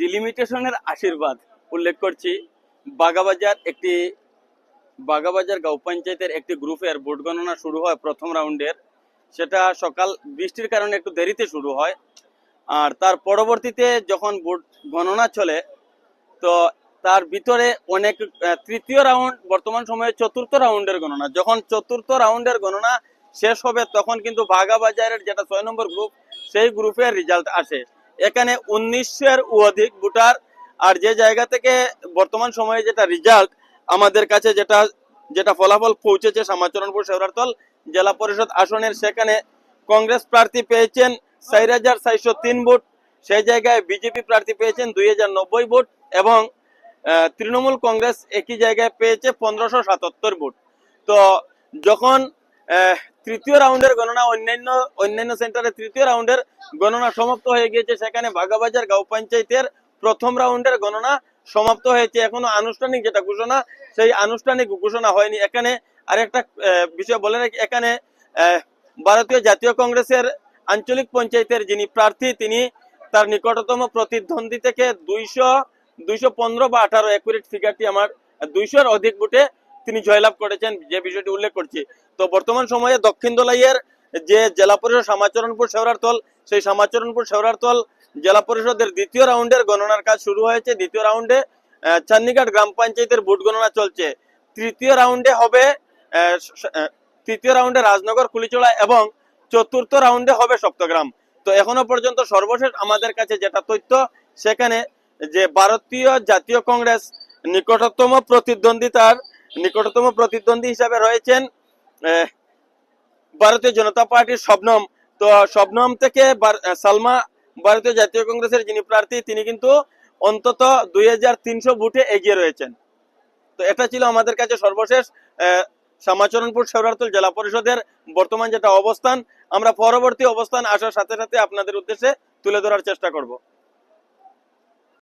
ডিলিমিটেশনের আশীর্বাদ উল্লেখ করছি। বাগাবাজার একটি, বাগাবাজার গাঁও পঞ্চায়েতের একটি গ্রুপের ভোট গণনা শুরু হয় প্রথম রাউন্ডের। সেটা সকাল, বৃষ্টির কারণে একটু দেরিতে শুরু হয়। আর তার পরবর্তীতে যখন ভোট গণনা চলে, তো তার ভিতরে অনেক তৃতীয় রাউন্ড, বর্তমান সময়ে চতুর্থ রাউন্ডের গণনা। যখন চতুর্থ রাউন্ডের গণনা শেষ হবে, তখন কিন্তু বাগাবাজারের যেটা ছয় নম্বর গ্রুপ সেই গ্রুপের রেজাল্ট আসে। এখানে উনিশের অধিক ভোটার আর যে জায়গা থেকে বর্তমান সময়ে যেটা রেজাল্ট আমাদের কাছে যেটা যেটা ফলাফল পৌঁছেছে শ্যামাচরণপুর শেওরারতল জেলা পরিষদ আসনের, সেখানে কংগ্রেস প্রার্থী পেয়েছেন চার হাজার চারশো তিন ভোট, সেই জায়গায় বিজেপি প্রার্থী পেয়েছেন দুই হাজার নব্বই ভোট এবং তৃণমূল কংগ্রেস একই জায়গায় পেয়েছে পনেরোশো সাতাত্তর ভোট। তো যখন তৃতীয় রাউন্ডের গণনা অন্যান্য অন্যান্য সেন্টারে তৃতীয় রাউন্ডের গণনা সমাপ্ত হয়ে গিয়েছে। সেখানে বাগাবাজার গাঁও পঞ্চায়েতের প্রথম রাউন্ডের গণনা সমাপ্ত হয়েছে। এখনও আনুষ্ঠানিক যেটা ঘোষণা সেই আনুষ্ঠানিক ঘোষণা হয়নি। এখানে আরেকটা আহ, বিষয় বলে রাখি। এখানে ভারতীয় জাতীয় কংগ্রেসের আঞ্চলিক পঞ্চায়েতের যিনি প্রার্থী তিনি তার নিকটতম প্রতিদ্বন্দ্বী থেকে দুইশো দুইশো পনেরো বা আঠারো একুরেট ফিগারটি আমার দুইশোর অধিক ভোটে তিনি জয়লাভ করেছেন, যে বিষয়টি উল্লেখ করছি। তো বর্তমান সময়ে দক্ষিণ দোলাইয়ের যে জেলা পরিষদ শ্যামাচরণপুর শেওরারতল সেই শ্যামাচরণপুর শেওরারতল জেলা পরিষদের দ্বিতীয় রাউন্ডের গণনার কাজ শুরু হয়েছে। দ্বিতীয় রাউন্ডে চান্নিঘাট গ্রাম পঞ্চায়েতের ভোট গণনা চলছে। তৃতীয় রাউন্ডে হবে তৃতীয় রাউন্ডে রাজনগর, কুলিচড়া এবং চতুর্থ রাউন্ডে হবে সপ্তগ্রাম। তো এখনও পর্যন্ত সর্বশেষ আমাদের কাছে যেটা তথ্য, সেখানে যে ভারতীয় জাতীয় কংগ্রেস নিকটতম প্রতিদ্বন্দ্বিতার নিকটতম প্রতিদ্বন্দ্বী হিসাবে রয়েছেন ভারতীয় জনতা পার্টির শবনম। তো শবনম থেকে সালমা, ভারতীয় জাতীয় কংগ্রেসের যিনি প্রার্থী, তিনি কিন্তু অন্তত দুই ভোটে এগিয়ে রয়েছেন। তো এটা ছিল আমাদের কাছে সর্বশেষ শ্যামাচরণপুর শেওরারতল জেলা পরিষদের বর্তমান যেটা অবস্থান। আমরা পরবর্তী অবস্থান আসার সাথে সাথে আপনাদের উদ্দেশ্যে তুলে ধরার চেষ্টা করব।